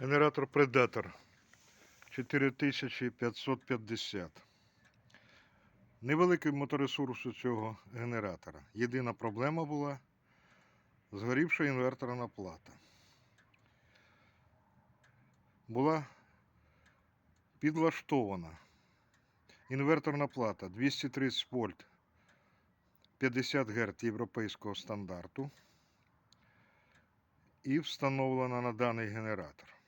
Генератор Predator 4550. Невеликий моторесурс у цього генератора. Єдина проблема була згорівша інверторна плата. Була підлаштована інверторна плата 230 вольт 50 Гц європейського стандарту і встановлена на даний генератор.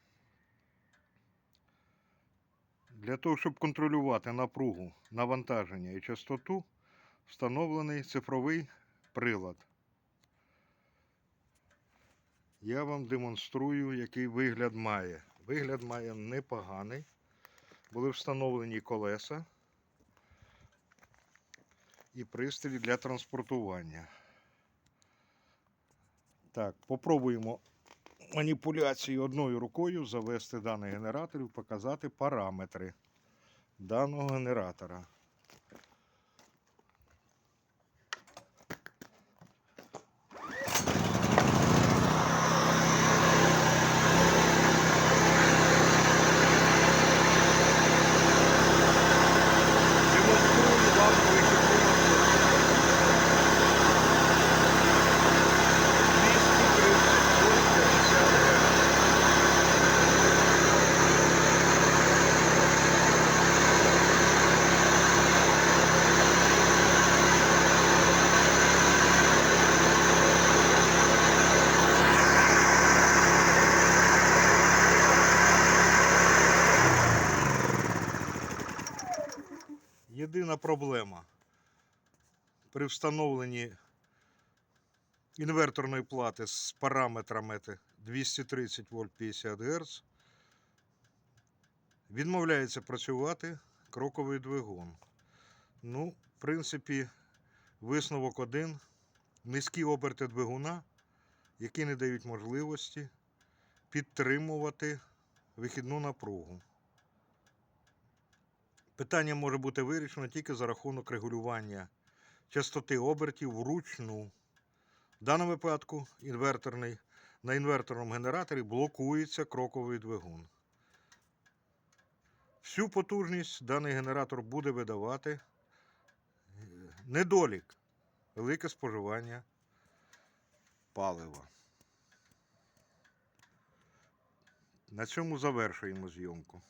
Для того, щоб контролювати напругу, навантаження і частоту, встановлений цифровий прилад. Я вам демонструю, який вигляд має. Вигляд має непоганий. Були встановлені колеса і пристрій для транспортування. Так, попробуємо маніпуляцію одною рукою завести даний генератор і показати параметри даного генератора. Єдина проблема при встановленні інверторної плати з параметрами 230 вольт 50 Гц відмовляється працювати кроковий двигун. Ну, в принципі, висновок один. Низькі оберти двигуна, які не дають можливості підтримувати вихідну напругу. Питання може бути вирішено тільки за рахунок регулювання частоти обертів вручну. В даному випадку інверторний, на інверторному генераторі блокується кроковий двигун. Всю потужність даний генератор буде видавати е, недолік, велике споживання палива. На цьому завершуємо зйомку.